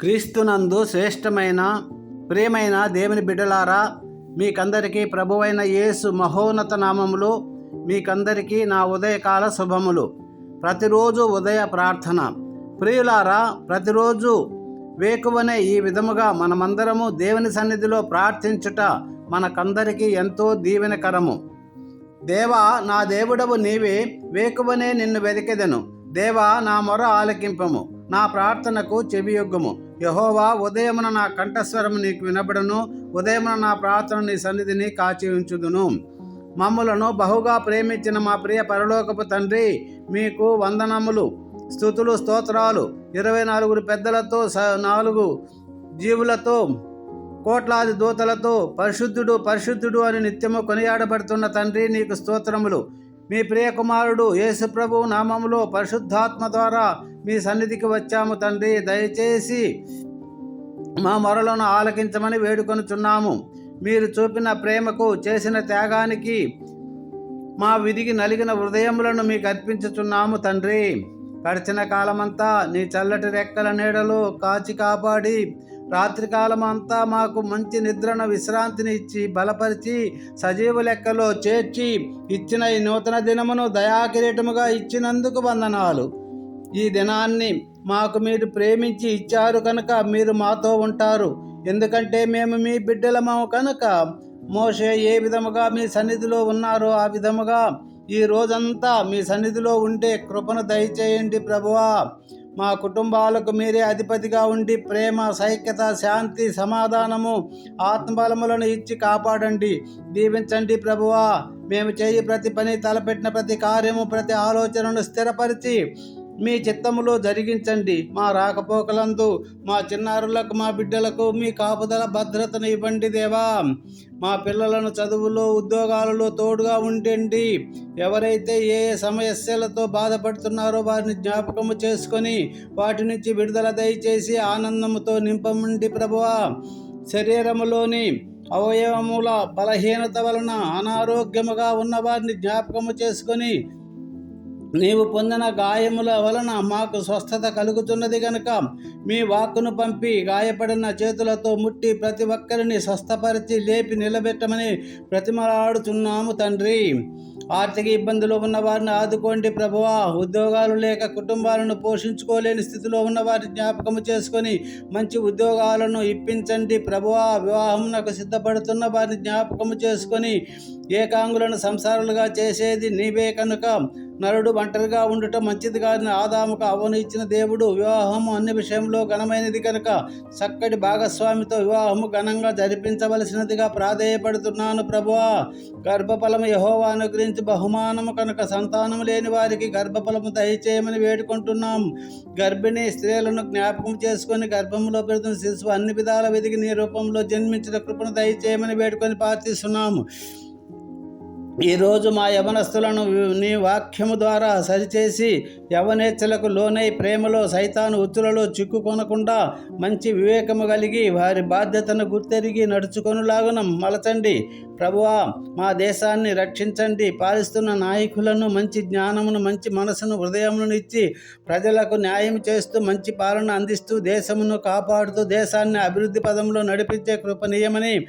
క్రీస్తునందు శ్రేష్టమైన ప్రియమైన దేవుని బిడ్డలారా మీకందరికీ ప్రభువైన యేసు మహోన్నత నామములు మీకందరికీ నా ఉదయకాల శుభములు. ప్రతిరోజు ఉదయ ప్రార్థన. ప్రియులారా ప్రతిరోజు వేకువనే ఈ విధముగా మనమందరము దేవుని సన్నిధిలో ప్రార్థించుట మనకందరికీ ఎంతో దీవెనకరము. దేవా నా దేవుడవు నీవే వేకువనే నిన్ను వెతికెదను దేవా నా మొర ఆలకింపము. నా ప్రార్థనకు చెవియొగ్గము. యహోవా ఉదయమున నా కంఠస్వరము నీకు వినబడును. ఉదయమున నా ప్రార్థన నీ సన్నిధిని కాచి ఉంచుదును మమ్ములను బహుగా ప్రేమించిన మా ప్రియ పరలోకపు తండ్రి మీకు వందనములు స్థుతులు స్తోత్రాలు. ఇరవై నాలుగురు పెద్దలతో స నాలుగు జీవులతో కోట్లాది దూతలతో పరిశుద్ధుడు పరిశుద్ధుడు అని నిత్యము కొనియాడబడుతున్న తండ్రి నీకు స్తోత్రములు. మీ ప్రియ కుమారుడు యేసుప్రభు నామములో పరిశుద్ధాత్మ ద్వారా మీ సన్నిధికి వచ్చాము తండ్రి దయచేసి మా మొరలను ఆలకించమని వేడుకొనుచున్నాము. మీరు చూపిన ప్రేమకు చేసిన త్యాగానికి మా విధికి నలిగిన హృదయములను మీకు అర్పించుచున్నాము తండ్రి. గడిచిన కాలమంతా నీ చల్లటి రెక్కల నీడలో కాచి కాపాడి రాత్రికాలమంతా మాకు మంచి నిద్రను విశ్రాంతిని ఇచ్చి బలపరిచి సజీవ లెక్కలో చేర్చి ఇచ్చిన ఈ నూతన దినమును దయాకిరీటముగా ఇచ్చినందుకు వందనాలు. ఈ దినాన్ని మాకు మీరు ప్రేమించి ఇచ్చారు కనుక మీరు మాతో ఉంటారు. ఎందుకంటే మేము మీ బిడ్డలము కనుక మోషే ఏ విధముగా మీ సన్నిధిలో ఉన్నారో ఆ విధముగా ఈ రోజంతా మీ సన్నిధిలో ఉండే కృపను దయచేయండి ప్రభువా. మా కుటుంబాలకు మీరే అధిపతిగా ఉండి ప్రేమ సైక్యత శాంతి సమాధానము ఆత్మబలములను ఇచ్చి కాపాడండి. దీవించండి ప్రభువా. మేము చేయి ప్రతి పని తలపెట్టిన ప్రతి కార్యము ప్రతి ఆలోచనను స్థిరపరిచి మీ చిత్తములో జరిగించండి. మా రాకపోకలందు మా చిన్నారులకు మా బిడ్డలకు మీ కాపుదల భద్రతను ఇవ్వండి దేవా. మా పిల్లలను చదువులో ఉద్యోగాలలో తోడుగా ఉండండి. ఎవరైతే ఏ ఏ సమస్యలతో బాధపడుతున్నారో వారిని జ్ఞాపకము చేసుకొని వాటి నుంచి విడుదల దయచేసి ఆనందముతో నింపమండి ప్రభువా. శరీరములోని అవయవముల బలహీనత వలన అనారోగ్యముగా ఉన్నవారిని జ్ఞాపకము చేసుకొని నీవు పొందిన గాయముల వలన మాకు స్వస్థత కలుగుతున్నది కనుక మీ వాక్కును పంపి గాయపడిన చేతులతో ముట్టి ప్రతి ఒక్కరిని స్వస్థపరిచి లేపి నిలబెట్టమని ప్రతిమలాడుతున్నాము తండ్రి. ఆర్థిక ఇబ్బందులు ఉన్న వారిని ఆదుకోండి ప్రభువా. ఉద్యోగాలు లేక కుటుంబాలను పోషించుకోలేని స్థితిలో ఉన్న వారిని జ్ఞాపకము చేసుకొని మంచి ఉద్యోగాలను ఇప్పించండి ప్రభువా. వివాహమునకు సిద్ధపడుతున్న వారిని జ్ఞాపకము చేసుకొని ఏకాంగులను సంసారాలుగా చేసేది నీవే కనుక. నరుడు ఒంటరిగా ఉండటం మంచిది కాదని ఆదాముకు అవను ఇచ్చిన దేవుడు వివాహము అన్ని విషయంలో ఘనమైనది కనుక చక్కటి భాగస్వామితో వివాహము ఘనంగా జరిపించవలసినదిగా ప్రాధేయపడుతున్నాను ప్రభువా. గర్భఫలము యహోవా అనుగ్రహించి బహుమానము కనుక సంతానము లేని వారికి గర్భఫలము దయచేయమని వేడుకుంటున్నాం. గర్భిణీ స్త్రీలను జ్ఞాపకం చేసుకొని గర్భంలో పెడుతున్న శిశువు అన్ని విధాల వెదిగి నీ రూపంలో జన్మించిన కృపను దయచేయమని వేడుకొని ప్రార్థిస్తున్నాము. ఈరోజు మా యవనస్తులను నీ వాక్యము ద్వారా సరిచేసి యవనేచ్ఛలకు లోనై ప్రేమలో సైతాను ఉచ్చులలో చిక్కుకొనకుండా మంచి వివేకము కలిగి వారి బాధ్యతను గుర్తెరిగి నడుచుకొనులాగున. మలచండి. ప్రభువా మా దేశాన్ని రక్షించండి. పాలిస్తున్న నాయకులను మంచి జ్ఞానమును మంచి మనసును హృదయమును ఇచ్చి ప్రజలకు న్యాయం చేస్తూ మంచి పాలన అందిస్తూ దేశమును కాపాడుతూ దేశాన్ని అభివృద్ధి పదంలో నడిపించే కృపనీయమని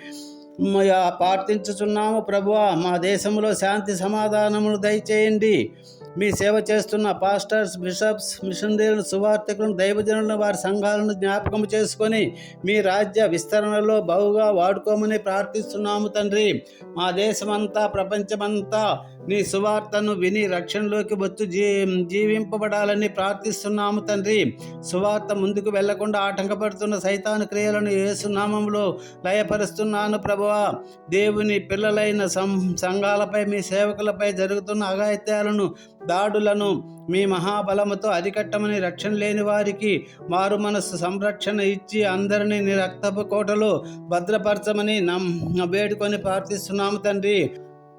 ప్రార్థించుచున్నాము ప్రభువా. మా దేశంలో శాంతి సమాధానమును దయచేయండి. మీ సేవ చేస్తున్న పాస్టర్స్ బిషప్స్ మిషనరీలను సువార్థకులను దైవజనులను వారి సంఘాలను జ్ఞాపకం చేసుకొని మీ రాజ్య విస్తరణలో బహుగా వాడుకోమని ప్రార్థిస్తున్నాము తండ్రి. మా దేశమంతా ప్రపంచమంతా నీ సువార్తను విని రక్షణలోకి వచ్చి జీ జీవింపబడాలని ప్రార్థిస్తున్నాము తండ్రి. సువార్త ముందుకు వెళ్ళకుండా ఆటంకపడుతున్న సైతాను క్రియలను ఏసునామంలో లయపరుస్తున్నాను ప్రభువా. దేవుని పిల్లలైన సం సంఘాలపై మీ సేవకులపై జరుగుతున్న అఘాయిత్యాలను దాడులను మీ మహాబలముతో అరికట్టమని రక్షణ లేని వారికి మారు మనస్సు సంరక్షణ ఇచ్చి అందరినీ నీ రక్తపు కోటలో భద్రపరచమని నమ్ వేడుకొని ప్రార్థిస్తున్నాము తండ్రి.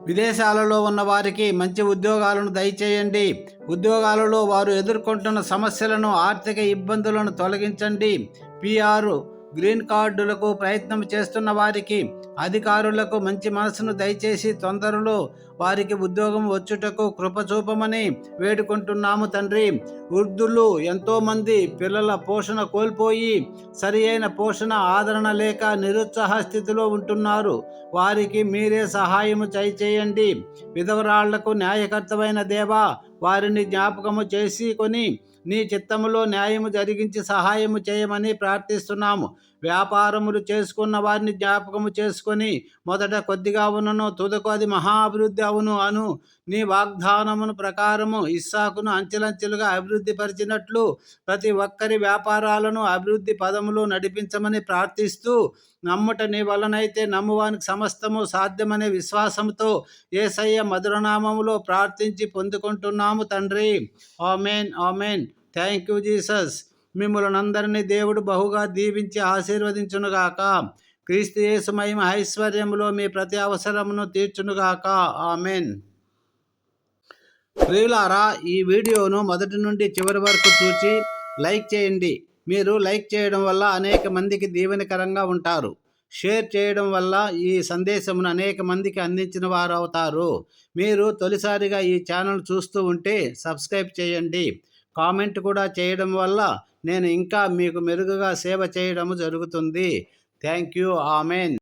విదేశాలలో ఉన్న వారికి మంచి ఉద్యోగాలను దయచేయండి. ఉద్యోగాలలో వారు ఎదుర్కొంటున్న సమస్యలను ఆర్థిక ఇబ్బందులను తొలగించండి. పిఆర్ గ్రీన్ కార్డులకు ప్రయత్నం చేస్తున్న వారికి అధికారులకు మంచి మనసును దయచేసి తొందరలో వారికి ఉద్యోగం వచ్చుటకు కృపచూపమని వేడుకుంటున్నాము తండ్రి. వృద్ధులు ఎంతోమంది పిల్లల పోషణ కోల్పోయి సరి అయిన పోషణ ఆదరణ లేక నిరుత్సాహ స్థితిలో ఉంటున్నారు. వారికి మీరే సహాయము చేయండి. విధవరాళ్ళకు న్యాయకర్తమైన దేవా వారిని జ్ఞాపకము చేసుకొని నీ చిత్తములో న్యాయము జరిగించి సహాయము చేయమని ప్రార్థిస్తున్నాము. వ్యాపారములు చేసుకున్న వారిని జ్ఞాపకము చేసుకొని మొదట కొద్దిగా ఉన్నను తుదకు అది మహా అభివృద్ధి అవును అను నీ వాగ్దానమును ప్రకారము ఇస్సాకును అంచెలంచెలుగా అభివృద్ధి పరిచినట్లు ప్రతి ఒక్కరి వ్యాపారాలను అభివృద్ధి పదములు నడిపించమని ప్రార్థిస్తూ నమ్ముట నీ వలనైతే నమ్మువానికి సమస్తము సాధ్యమనే విశ్వాసంతో ఏసయ్య మధురనామములో ప్రార్థించి పొందుకుంటున్నాము తండ్రి. Amen amen. Thank you Jesus మిమ్మల్ని అందరినీ దేవుడు బహుగా దీవించి ఆశీర్వదించునుగాక. క్రీస్తు యేసుమయం ఐశ్వర్యంలో మీ ప్రతి అవసరమును తీర్చునుగాక. ఆమెన్ ప్రియులారా ఈ వీడియోను మొదటి నుండి చివరి వరకు చూచి లైక్ చేయండి. మీరు లైక్ చేయడం వల్ల అనేక మందికి దీవెనకరంగా ఉంటారు. షేర్ చేయడం వల్ల ఈ సందేశమును అనేక మందికి అందించిన వారు అవుతారు మీరు తొలిసారిగా ఈ ఛానల్ చూస్తూ ఉంటే సబ్స్క్రైబ్ చేయండి. కామెంట్ కూడా చేయడం వల్ల నేను ఇంకా మీకు మెరుగుగా సేవ చేయడము జరుగుతుంది. Thank you. ఆమెన్.